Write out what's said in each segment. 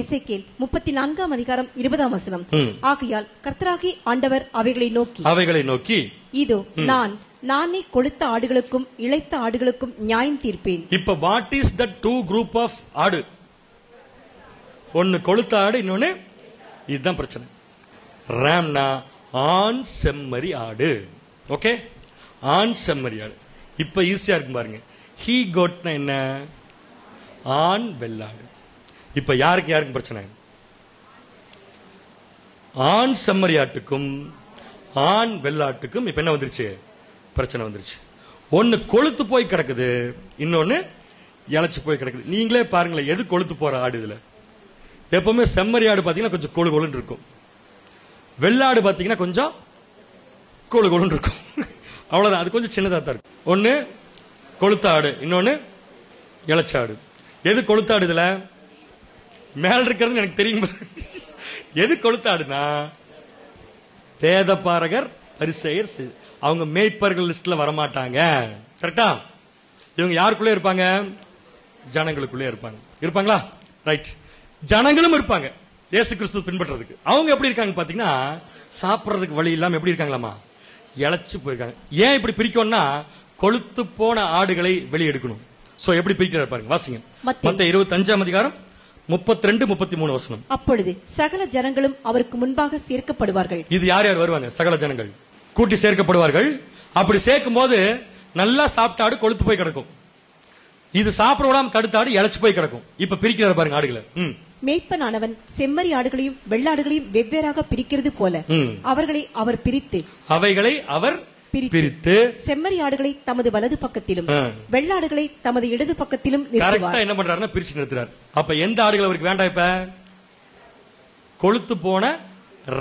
எசேக்கியேல் முப்பத்தி நான்காம் அதிகாரம் இருபதாம் வசனம். ஆகையால் கர்த்தராகி ஆண்டவர் அவைகளை நோக்கி அவைகளை நோக்கி இதோ நான் நானே கொளுத்த ஆடுகளுக்கும் இளைத்த ஆடுகளுக்கும் நியாயம் தீர்ப்பேன். இப்ப what is the two group of ஆடு? ஒன்னு கொளுத்த ஆடு இன்னொன்னு இதுதான் பிரச்சனை. ரேம்னா ஆண் செம்மறி ஆடு. ஓகே ஆண் செம்மறி ஆடு. இப்ப ஈஸியா இருக்கு பாருங்க. ஹீ கோட்னா என்ன? ஆண் வெள்ளாடு. இப்ப யாருக்கு யாருக்கும் பிரச்சனை? ஆண் செம்மறி ஆட்டுக்கும் ஆண் வெள்ளாட்டுக்கும் இப்ப என்ன வந்துருச்சு? பிரச்சனை வந்துருச்சு. ஒன்னு கொளுத்து போய் கிடக்குது இன்னொன்னு இழைச்சு போய் கிடக்குது. நீங்களே பாருங்களேன் எது கொளுத்து போற ஆடு இதுல? எப்பவுமே செம்மறி ஆடு பாத்தீங்கன்னா கொஞ்சம் கொழு கொழுன்னு இருக்கும். வெள்ளாடு பாத்தீங்கன்னா கொஞ்சம் கொழு கொழுன்னு இருக்கும். அவ்வளவுதான். அது கொஞ்சம் சின்னதாக தான் இருக்கும். ஒன்னு கொளுத்த ஆடு இன்னொன்னு இளைச்ச ஆடு எது கொளுத்தாடு இதில் இதுல? மேல இருக்கிறது எனக்கு தெரியும். எது கொளுத்த ஆடுனா வேதபாரகர் பரிசெயர் செய்- அவங்க மேய்ப்பர்கள் லிஸ்ட்ல வரமாட்டாங்க. கரெக்டா இவங்க யாருக்குள்ளே இருப்பாங்க? ஜனங்களுக்குள்ளே இருப்பாங்க. இருப்பாங்களா? ரைட் ஜனங்களும் இருப்பாங்க. இயேசு கிறிஸ்து பின்பற்றதுக்கு. அவங்க எப்படி இருக்காங்க பாத்தீங்கன்னா சாப்பிடுறதுக்கு வழி இல்லாம எப்படி இருக்காங்களாமா? இழைச்சு போயிருக்காங்க. ஏன் இப்படி பிரிக்கணும்னா கொளுத்து போன ஆடுகளை வெளியெடுக்கணும். சோ எப்படி பிரிக்கிறார் பாருங்க வாசிங்க. மத்தேயு. மத்த இருபத்தி அஞ்சாம் அதிகாரம் முப்பத்தி ரெண்டு முப்பத்தி மூணு வசனம். அப்பொழுது சகல ஜனங்களும் அவருக்கு முன்பாக சேர்க்கப்படுவார்கள். இது யார் யார் வருவாங்க? சகல ஜனங்கள். கூட்டி சேர்க்கப்படுவார்கள். அப்படி சேர்க்கும் போது நல்லா சாப்பிட்டாடு கொழுத்து போய் கிடக்கும். இது சாப்பிட விடாம தடுத்தாடு இழைச்சு போய் கிடக்கும். இப்ப பிரிக்கிறார் பாருங்க ஆடுகளை. மேய்ப்பனானவன் செம்மறி ஆடுகளையும் வெள்ளாடுகளையும் வெவ்வேறாக பிரிக்கிறது போல. அவர்களை அவர் பிரித்து அவைகளை அவர் பிரித்து. பிரித்து செம்மறி ஆடுகளை தமது வலது பக்கத்திலும். வெள்ளாடுகளை தமது இடது பக்கத்திலும் என்ன பண்றாருன்னா பிரிச்சு நிறுத்துறாரு. அப்ப எந்த ஆடுகள் அவருக்கு வேண்டாம் இப்ப? கொழுத்து போன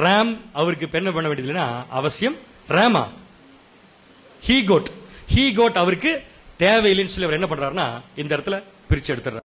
ரேம் அவருக்கு என்ன பண்ண வேண்டியது இல்லைன்னா அவசியம் ரேமா. ஹீ கோட் ஹீ கோட் அவருக்கு தேவையில்லைன்னு சொல்லி அவர் என்ன பண்றாருன்னா இந்த இடத்துல பிரிச்சு எடுத்துறாரு